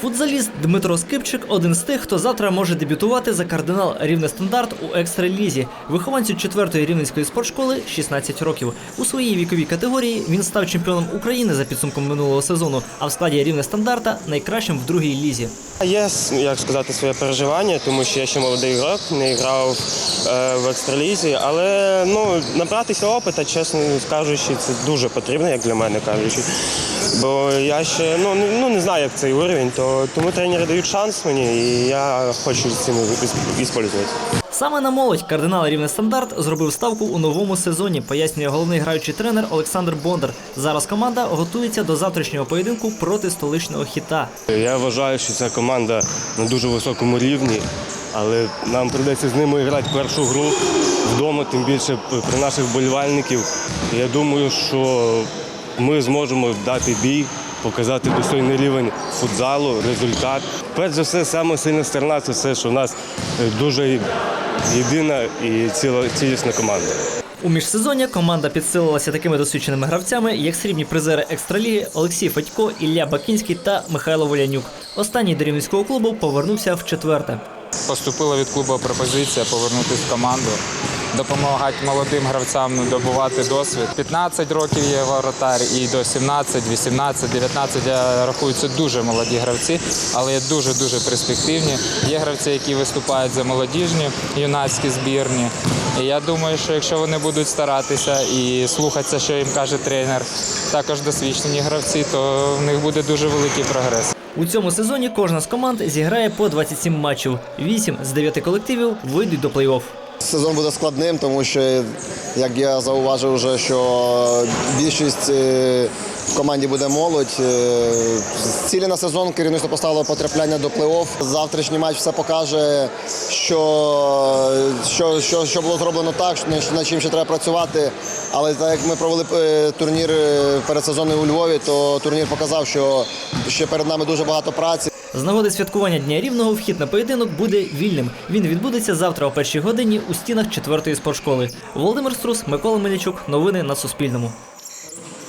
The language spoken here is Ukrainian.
Футзаліст Дмитро Скипчик один з тих, хто завтра може дебютувати за кардинал рівне стандарт у екстралізі. Вихованцю 4-ї рівненської спортшколи 16 років. У своїй віковій категорії він став чемпіоном України за підсумком минулого сезону, а в складі рівне стандарта найкращим в другій лізі. Є, як сказати, своє переживання, тому що я ще молодий ігрок, не грав е, в екстралізі, але ну, набратися опита, чесно кажучи, це дуже потрібно, як для мене кажучи. Бо я ще ну, не- ну, не знаю, як цей уровень, то тому тренери дають шанс мені, і я хочу цим використовувати. Саме на молодь кардинал рівне стандарт зробив ставку у новому сезоні, пояснює головний граючий тренер Олександр Бондар. Зараз команда готується до завтрашнього поєдинку проти столичного хіта. Я вважаю, що ця команда на дуже високому рівні, але нам прийдеться з ними грати першу гру вдома, тим більше при наших вболівальників. Я думаю, що ми зможемо дати бій, показати достойний рівень футзалу, результат. Перш за все, саме сильна сторона це все, що в нас е, дуже єдина і ціла, цілісна команда. У міжсезоння команда підсилилася такими досвідченими гравцями, як срібні призери екстраліги Олексій Федько, Ілля Бакінський та Михайло Волянюк. Останній до рівненського клубу повернувся в четверте. Поступила від клубу пропозиція повернутися в команду, допомагати молодим гравцям добувати досвід. 15 років є воротар і до 17, 18, 19, я рахую, це дуже молоді гравці, але є дуже-дуже перспективні. Є гравці, які виступають за молодіжні юнацькі збірні. І я думаю, що якщо вони будуть старатися і слухатися, що їм каже тренер, також досвідчені гравці, то в них буде дуже великий прогрес. У цьому сезоні кожна з команд зіграє по 27 матчів. Вісім з дев'яти колективів вийдуть до плей-офф. Сезон буде складним, тому що, як я зауважив, вже, що більшість е, в команді буде молодь. Е, Цілі на сезон керівництво поставило потрапляння до плей-офф. Завтрашній матч все покаже, що, що, що, що було зроблено так, над чим ще треба працювати. Але так як ми провели е, турнір е, передсезонний у Львові, то турнір показав, що ще перед нами дуже багато праці. З нагоди святкування Дня Рівного вхід на поєдинок буде вільним. Він відбудеться завтра о першій годині у стінах четвертої спортшколи. Володимир Струс, Микола Мельничук. Новини на Суспільному.